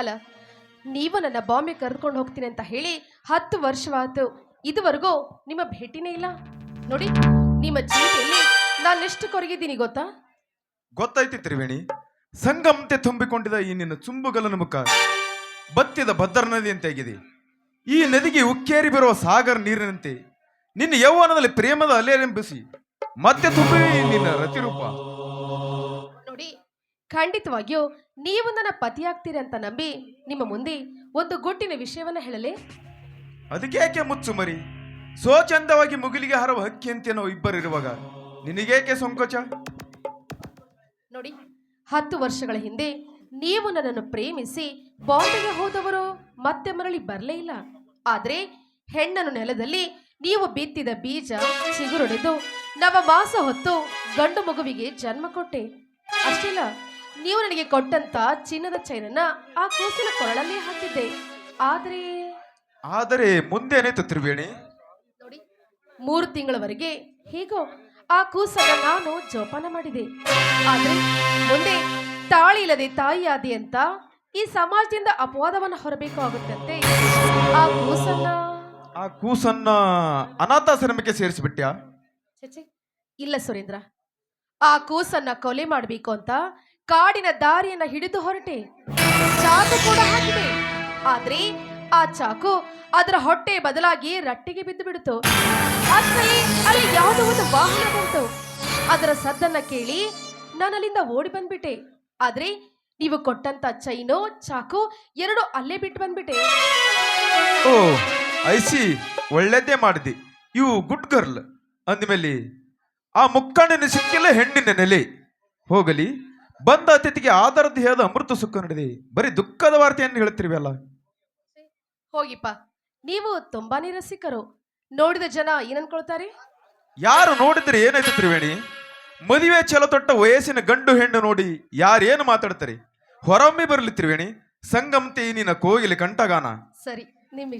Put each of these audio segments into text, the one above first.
ಅಲ್ಲ, ನೀವು ನನ್ನ ಬಾಂಬೆ ಕರ್ಕೊಂಡು ಹೋಗ್ತೀನಿ ಅಂತ ಹೇಳಿ ಹತ್ತು ವರ್ಷವಾಯ್ತು. ಇದುವರೆಗೂ ನಿಮ್ಮ ಭೇಟಿನೇ ಇಲ್ಲ. ನೋಡಿ, ನಿಮ್ಮ ಜೀವಿಯಲ್ಲಿ ನಾನು ಎಷ್ಟು ಕೊರಗಿದ್ದೀನಿ ಗೊತ್ತಾ? ಗೊತ್ತೈತಿ ತ್ರಿವೇಣಿ. ಸಂಗಮತೆ ತುಂಬಿಕೊಂಡಿದ ಈ ನಿನ್ನ ಚುಂಬುಗಲನ ಮುಖ. ಬತ್ತಿದ ಭದ್ರ ನದಿಯಂತೆ ಆಗಿದೆ. ಈ ನದಿಗೆ ಉಕ್ಕೇರಿ ಬರುವ ಸಾಗರ ನೀರಿನಂತೆ. ನಿನ್ನ ಯೌವನದಲ್ಲಿ ಪ್ರೇಮದ ಅಲೆಯಲೆಂಬಿಸಿ ಮತ್ತೆ ತುಂಬಿ ನಿನ್ನ ರತಿರೂಪ. ಖಂಡಿತವಾಗಿಯೂ ನೀವು ನನ್ನ ಪತಿಯಾಗ್ತೀರಿ ಅಂತ ನಂಬಿ ನಿಮ್ಮ ಮುಂದೆ ಒಂದು ಗುಟ್ಟಿನ ವಿಷಯವನ್ನ ಹೇಳಲೇ? ಅದಕ್ಕೆ ಯಾಕೆ ಮುಚ್ಚು ಮರಿ? ಸ್ವಚಂದವಾಗಿ ಚಂದವಾಗಿ ಮುಗಿಲಿಗೆ ಹರವ ಹಕ್ಕಿ ನಾವು ಇಬ್ಬರಿರುವಾಗ ನಿನಗೇಕೆ ಸಂಕೋಚ? ನೋಡಿ ಹತ್ತು ವರ್ಷಗಳ ಹಿಂದೆ ನೀವು ನನ್ನನ್ನು ಪ್ರೇಮಿಸಿ ಬಾಂಬೆಗೆ ಹೋದವರು ಮತ್ತೆ ಮರಳಿ ಬರಲೇ ಇಲ್ಲ. ಆದರೆ ಹೆಣ್ಣನ್ನು ನೆಲದಲ್ಲಿ ನೀವು ಬಿತ್ತಿದ ಬೀಜ ಚಿಗುರೊಡೆದು ನವಮಾಸ ಹೊತ್ತು ಗಂಡು ಮಗುವಿಗೆ ಜನ್ಮ ಕೊಟ್ಟೆ. ಅಷ್ಟಿಲ್ಲ ನೀವು ನನಗೆ ಕೊಟ್ಟಂತ ಚಿನ್ನದ ಚೈನನ್ನ ಆ ಕೂಸಿನ ಕೊರಳಲ್ಲಿ ಹಾಕಿದ್ದೆ. ಆದ್ರೆ ಆದರೆ ಮುಂದೇನಾಯ್ತು ತ್ರಿವೇಣಿ? ನೋಡಿ ಮೂರು ತಿಂಗಳವರೆಗೆ ಹೇಗೋ ಆ ಕೂಸನ್ನ ನಾನು ಜೋಪಾನ ಮಾಡಿದೆ. ಆದ್ರೆ ಮುಂದೆ ತಾಳಿ ಇಲ್ಲದೆ ತಾಯಿಯಾದೆ ಅಂತ ಈ ಸಮಾಜದಿಂದ ಅಪವಾದವನ್ನ ಹೊರಬೇಕಾಗುತ್ತಂತೆ ಆ ಕೂಸನ್ನ ಆ ಕೂಸನ್ನ ಅನಾಥಾಶ್ರಮಕ್ಕೆ ಸೇರಿಸಿಬಿಟ್ಯಾ? ಛೆ, ಇಲ್ಲ ಸುರೇಂದ್ರ. ಆ ಕೂಸನ್ನ ಕೊಲೆ ಮಾಡಬೇಕು ಅಂತ ಕಾಡಿನ ದಾರಿಯನ್ನ ಹಿಡಿದು ಹೊರಟೆ. ಚಾಕು ಕೂಡ ಹಾಕಿದೆ. ಆದ್ರೆ ಆ ಚಾಕು ಅದರ ಹೊಟ್ಟೆ ಬದಲಾಗಿ ರಟ್ಟಿಗೆ ಬಿದ್ದು ಬಿಡ್ತು ಅಷ್ಟರಲ್ಲಿ ಅಲ್ಲಿ ಯಾವುದೋ ಒಂದು ವಾಹನ ಬಂತು. ಅದರ ಸದ್ದನ್ನ ಕೇಳಿ ನಾನು ಅಲ್ಲಿಂದ ಓಡಿ ಬಂದ್ಬಿಟ್ಟೆ. ಆದ್ರೆ ನೀವು ಕೊಟ್ಟಂತ ಚೈನು, ಚಾಕು ಎರಡು ಅಲ್ಲೇ ಬಿಟ್ಟು ಬಂದ್ಬಿಟ್ಟೆ. ಓ, ಐಸಿ, ಒಳ್ಳೆದೇ ಮಾಡಿದಿ. ಇವು ಗುಡ್ ಗರ್ಲ್ ಅಂದಮೇಲೆ ಆ ಮುಕ್ಕಣ್ಣನ ಸಿಕ್ಕಿಲ್ಲ ಹೆಣ್ಣಿನ ನೆಲೆ. ಹೋಗಲಿ. ಬಂದ ಅತಿಥಿಗೆ ಆಧಾರದ ಹೇಳದ ಅಮೃತ ಸುಖ ನಡೆದಿ. ಬರೀ ದುಃಖದ ವಾರ್ತೆಯನ್ನು ಹೇಳ್ತಿರ್ವಿ ಅಲ್ಲ ಹೋಗಿಪ್ಪ. ನೀವು ತುಂಬಾ ನಿರಸಿಕರು. ನೋಡಿದ ಜನ ಏನನ್ಕೊಳ್ತಾರೆ? ಯಾರು ನೋಡಿದ್ರೆ ಏನಾಯ್ತು ತ್ರಿವೇಣಿ? ಮದುವೆ ಚಲ ತೊಟ್ಟ ವಯಸ್ಸಿನ ಗಂಡು ಹೆಣ್ಣು ನೋಡಿ ಯಾರೇನು ಮಾತಾಡ್ತಾರೆ? ಹೊರೊಮ್ಮೆ ಬರಲಿ ತ್ರಿವೇಣಿ. ಸಂಗಮತೆ ನಿನ್ನ ಕೋಗಿಲೆ ಕಂಠಗಾನ. ಸರಿ ನಿಮ್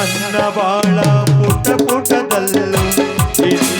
ನನ್ನ ಬಾಳ ಪುಟ ಪುಟದಲ್ಲೂ ಇಂದು ನೀ